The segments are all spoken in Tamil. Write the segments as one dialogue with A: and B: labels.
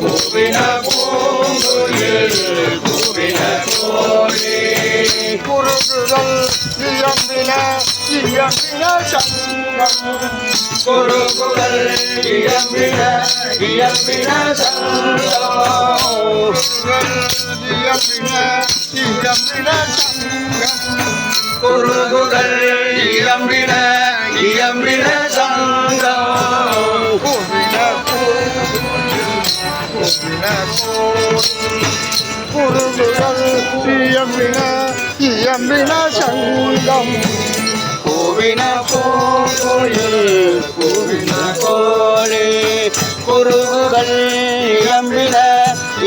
A: கூவின பூங்குயில் கூவின கோழி
B: குருகுகள் இயம்பின இயம்பின சங்கம்.
A: குருகுகள் இயம்பின இயம்பின சங்கம்.
B: இயம்பின இயம்பின சங்கம்
A: குருகுகள் இயம்பின இயம்பின சங்கம்.
B: குருகுகள் இயம்பின இயம்பின சங்கம்
A: கூவின பூங்குயில் கூவின கோழி குருகுகள் இயம்பின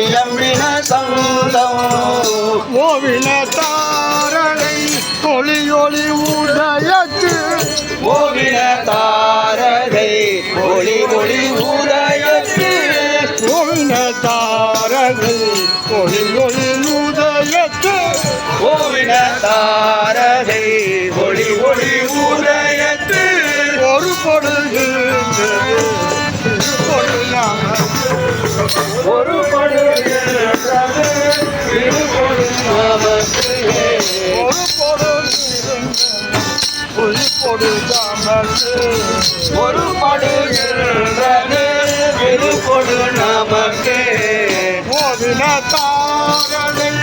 A: இயம்பின சங்கம்
B: ஓவின தாரலை ஒளி ஒளி
A: ஓவின ஒளி ஒளி
B: தாரலை ஒளி ஒளி உதயத்து
A: ஓவின தாரகை ஒளி ஒளி உதயத்து.
B: ஒரு பொழுது
A: ஒரு நமக்கு
B: ஒரு பொழுது பொழுதாமல்
A: ஒரு படுகிறது இரு பொடு நமக்கு
B: ஓவின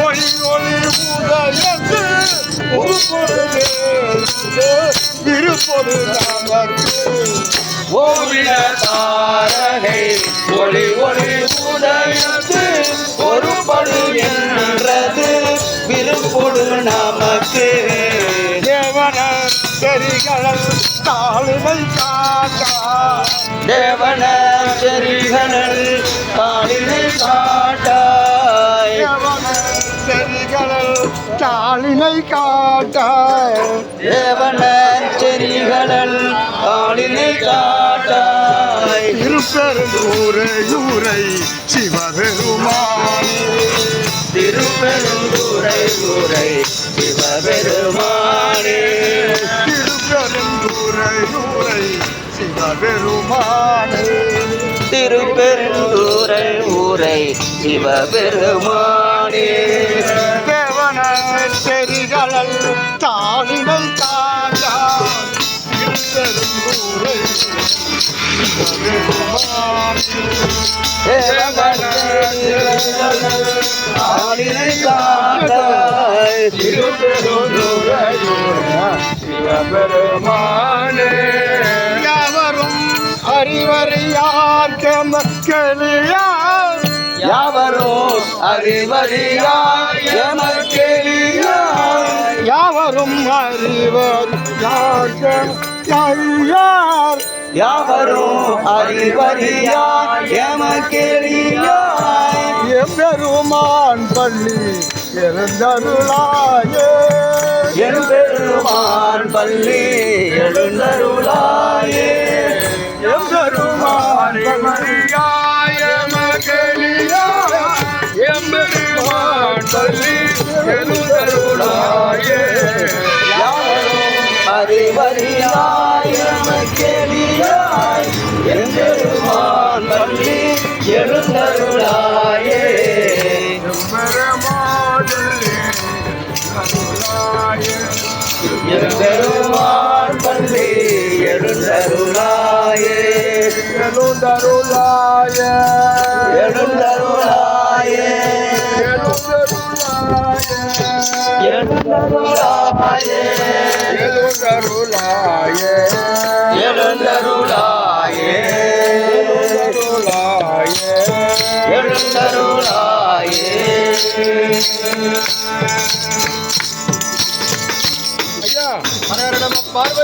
B: ஒளி ஒளி உதயத்து ஒரு பொழுது நமக்கு
A: ஓவின தாரகை ஒளி ஒளி உதயத்து ஒரு என்றது விருப்பொடு நமக்கு
B: தேவன செரிகளல்
A: காலினை
B: கா தாளினை காட்டாய்
A: தேவன செரிகணல் காலினை காட்டாய்
B: திருப்பெருங்கூரை ஊரை சிவபெருமான்.
A: திருப்பெருந்துரை உரை சிவபெருமானே.
B: திருப்பெருங்கூரை ஊரை சிவபெருமானே.
A: திருப்பெருந்துரை ஊரை சிவபெருமானே.
B: திருப்பெருங்கூரை யாவரும் அறிவறியார் கமக்களியார்
A: யாவரும் அறிவறியார் எமக்கெளியாய்
B: யாவரும் அறிவர் யார் கமக்களியார்
A: யாவரும் அறிவறியாய் எமக்கெளியாய்
B: எம்பெருமான் பள்ளி எழுந்தருளாயே.
A: என் பெருமான் பள்ளி எழுந்தருளாயே.
B: எம்பெருமான் பள்ளியாய. மகளியாய் எம்பெருமான் பள்ளி எழுந்தருளாயே.
A: எமக்கெளியாய் என் பெருமான் பள்ளி எழுந்தருளாயே என் பெருமான் பள்ளி எழுந்தருளாயே
B: எழுந்தருளாயே
A: எழுந்தருளாயே எழுந்தருளாயே
B: எழுந்தருளாயே
A: எழுந்தருளாயே எழுந்தருளாயே
B: ஐயா பார்வதி